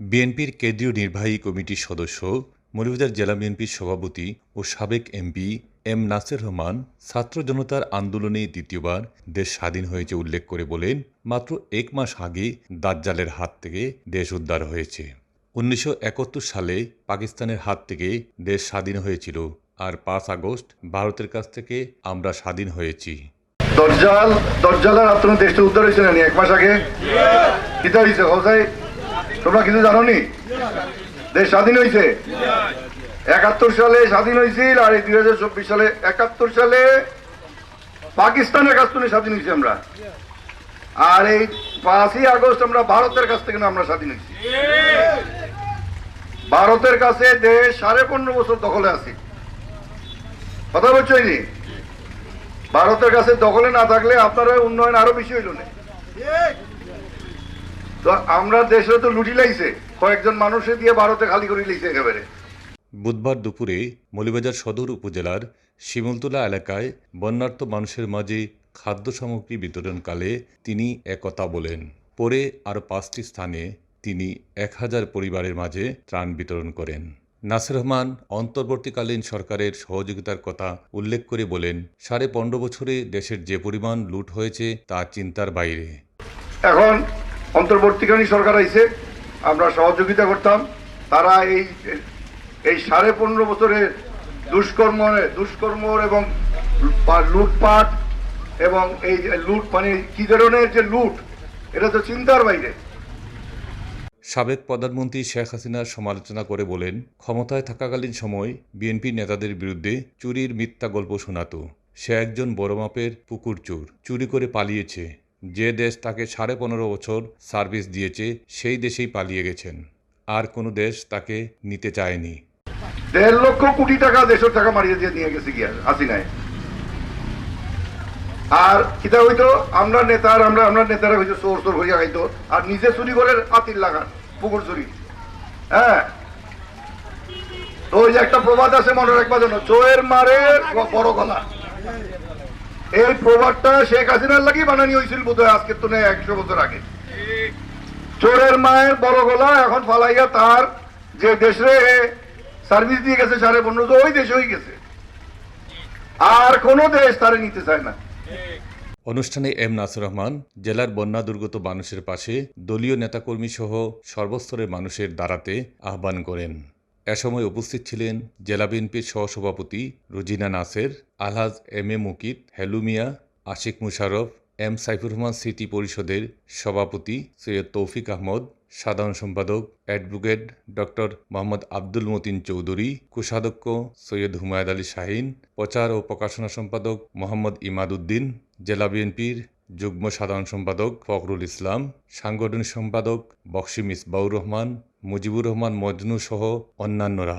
বিএনপির কেন্দ্রীয় নির্বাহী কমিটির সদস্য মৌলভীবাজার জেলা বিএনপির সভাপতি ও সাবেক এমপি এম নাসের রহমান ছাত্র জনতার আন্দোলনে দ্বিতীয়বার দেশ স্বাধীন হয়েছে উল্লেখ করে বলেন মাত্র এক মাস আগে দাজ্জালের হাত থেকে দেশ উদ্ধার হয়েছে। উনিশশো একাত্তর সালে পাকিস্তানের হাত থেকে দেশ স্বাধীন হয়েছিল আর পাঁচ আগস্ট ভারতের কাছ থেকে আমরা স্বাধীন হয়েছি। দরজাল দরজালের হাত দেশটা উদ্ধার হয়েছে নানি এক মাস আগে? কিতা হয়েছে? হোসাই তোমরা কিছু জানো নি দেশ স্বাধীন হয়েছে একাত্তর সালে স্বাধীন হয়েছিল আর এই দুই হাজার চব্বিশ সালে একাত্তর সালে পাকিস্তানের কাছ থেকে স্বাধীন হয়েছি আমরা। আর এই পাঁচই আগস্ট আমরা ভারতের কাছ থেকে আমরা স্বাধীন হয়েছি ভারতের কাছে দেশ সাড়ে পনেরো বছর দখলে আছি। কথা বলছো নি ভারতের কাছে দখলে না থাকলে আপনারা উন্নয়ন আরও বেশি হইল না। তো আমরা দেশে তো লুটি লাইছে। কয়েকজন মানুষে দিয়ে ভারতে খালি করে লাইছে একেবারে। বুধবার দুপুরে মৌলভীবাজার সদর উপজেলার শিমুলতলা এলাকায় বন্যার্ত মানুষের মাঝে খাদ্য সামগ্রী বিতরণকালে তিনি একথা বলেন। পরে আর পাঁচটি স্থানে তিনি এক হাজার পরিবারের মাঝে ত্রাণ বিতরণ করেন। নাসির রহমান অন্তর্বর্তীকালীন সরকারের সহযোগিতার কথা উল্লেখ করে বলেন সাড়ে পনেরো বছরে দেশের যে পরিমাণ লুট হয়েছে তা চিন্তার বাইরে। এখন অন্তর্বর্তীকালীন সরকার আইছে, আমরা সহযোগিতা করতাম। তারা এই এই সাড়ে পনেরো বছরের দুষ্কর্ম দুষ্কর্ম এবং লুটপাট এবং এই লুট মানে কি ধরনের যে লুট, এটা তো চিন্তার বাইরে। সাবেক প্রধানমন্ত্রী শেখ হাসিনার সমালোচনা করে বলেন, ক্ষমতায় থাকাকালীন সময় বিএনপি নেতাদের বিরুদ্ধে চুরির মিথ্যা গল্প শোনাতো। সে একজন বড় মাপের পুকুর চোর, চুরি করে পালিয়েছে। যে দেশ তাকে সাড়ে পনেরো বছর সার্ভিস দিয়েছে, সেই দেশেই পালিয়ে গেছেন। আর কোনো দেশ তাকে নিতে চায়নি। দেড় লক্ষ কোটি টাকা দেশের টাকা মারিয়ে দিয়ে নিয়ে গেছে গিয়া, হাসিনায়। আর কিতা হইতো, আমরা নেতার আমরা আমরা নেতারা হইতো চোর চোর হইয়া খাইতো, আর নিজে চুরি করে আতির লাগান, পুকুর চুরি। হ্যাঁ? তো ওই যে একটা প্রবাদ আছে মনে রাখবার জন্য চোয়ের মারে বড় গলা। এই প্রবাদটা শেখ হাসিনার বানানি হয়েছিল বোধ হয় আজকে তো নেই, একশো বছর আগে। চোরের মায়ের বড় গলা এখন ফালাইয়া তার যে দেশে সার্ভিস দিয়ে গেছে সাড়ে পনেরো ওই দেশে হয়ে গেছে। আর কোন দেশ তারে নিতে চায় না। অনুষ্ঠানে এম নাসির রহমান, জেলার বন্যা দুর্গত মানুষের পাশে দলীয় নেতাকর্মী সহ সর্বস্তরের মানুষের দাঁড়াতে আহ্বান করেন। এ সময় উপস্থিত ছিলেন জেলা বিএনপির সহসভাপতি রুজিনা নাসের, আলহাজ M A Mukit Helumia Ashik Musharraf, M Saifur Rahman স্মৃতি পরিষদের সভাপতি সৈয়দ তৌফিক আহমদ, সাধারণ সম্পাদক অ্যাডভোকেট ডক্টর মোহাম্মদ আব্দুল মতিন চৌধুরী, কোষাধ্যক্ষ সৈয়দ হুমায়দ আলী শাহিন, প্রচার ও প্রকাশনা সম্পাদক মোহাম্মদ ইমাদ উদ্দিন, জেলা বিএনপির যুগ্ম সাধারণ সম্পাদক ফখরুল ইসলাম, সাংগঠনিক সম্পাদক বক্সি মিসবাউর রহমান মুজিবুর রহমান মজনু সহ অন্যান্যরা।